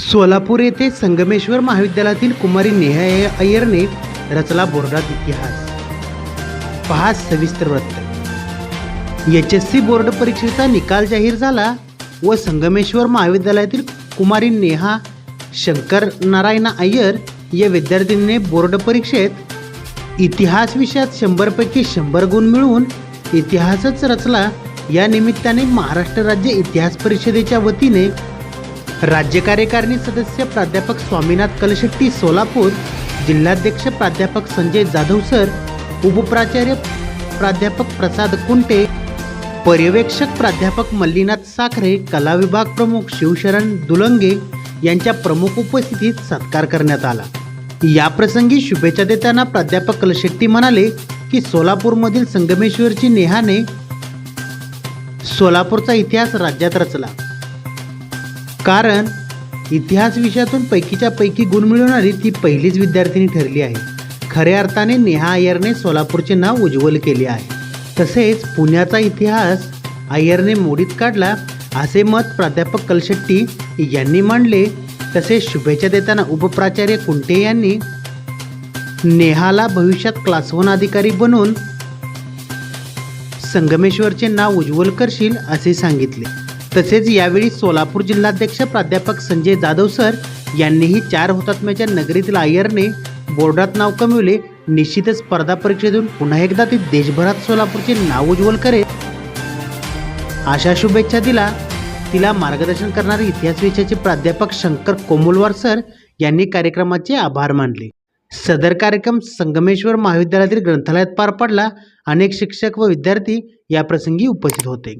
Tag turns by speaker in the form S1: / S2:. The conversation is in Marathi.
S1: सोलापूर येथे संगमेश्वर महाविद्यालयातील कुमारी नेहा अय्यरने रचला बोर्डात इतिहास. पहा सविस्तर वृत्त. एच एस सी बोर्ड परीक्षेचा निकाल जाहीर झाला व संगमेश्वर महाविद्यालयातील कुमारी नेहा शंकर नारायण अय्यर या विद्यार्थिनीने बोर्ड परीक्षेत इतिहास विषयात शंभरपैकी शंभर गुण मिळवून इतिहासच रचला. या निमित्ताने महाराष्ट्र राज्य इतिहास परिषदेच्या वतीने राज्य कार्यकारिणी सदस्य प्राध्यापक स्वामीनाथ कलशेट्टी सोलापूर जिल्हाध्यक्ष प्राध्यापक संजय जाधव सर उपप्राचार्य प्राध्यापक प्रसाद कुंटे पर्यवेक्षक प्राध्यापक मल्लीनाथ साखरे कला विभाग प्रमुख शिवशरण दुलंगे यांच्या प्रमुख उपस्थितीत सत्कार करण्यात आला. याप्रसंगी शुभेच्छा देताना प्राध्यापक कलशेट्टी म्हणाले की सोलापूरमधील संगमेश्वरची नेहाने सोलापूरचा इतिहास राज्यात रचला. कारण इतिहास विषयातून पैकीच्या पैकी गुण मिळवणारी ती पहिलीच विद्यार्थिनी ठरली आहे. खऱ्या अर्थाने नेहा अय्यरने सोलापूरचे नाव उज्ज्वल केले आहे. तसेच पुण्याचा इतिहास अय्यरने मोडीत काढला असे मत प्राध्यापक कलशेट्टी यांनी मांडले. तसेच शुभेच्छा देताना उपप्राचार्य कुंटे यांनी नेहाला भविष्यात क्लास वन अधिकारी बनून संगमेश्वरचे नाव उज्ज्वल करशील असे सांगितले. तसेच यावेळी सोलापूर जिल्हाध्यक्ष प्राध्यापक संजय जाधव सर यांनीही चार हुतात्म्याच्या नगरीतील अय्यरने बोर्डात नाव कमविले. निश्चितच स्पर्धा परीक्षेतून पुन्हा एकदा ती देशभरात सोलापूरचे नाव उज्ज्वल करेल. अशा शुभेच्छा दिला. तिला मार्गदर्शन करणारे इतिहास विषयाचे प्राध्यापक शंकर कोमुलवार सर यांनी कार्यक्रमाचे आभार मानले. सदर कार्यक्रम संगमेश्वर महाविद्यालयातील ग्रंथालयात पार पडला. अनेक शिक्षक व विद्यार्थी या प्रसंगी उपस्थित होते.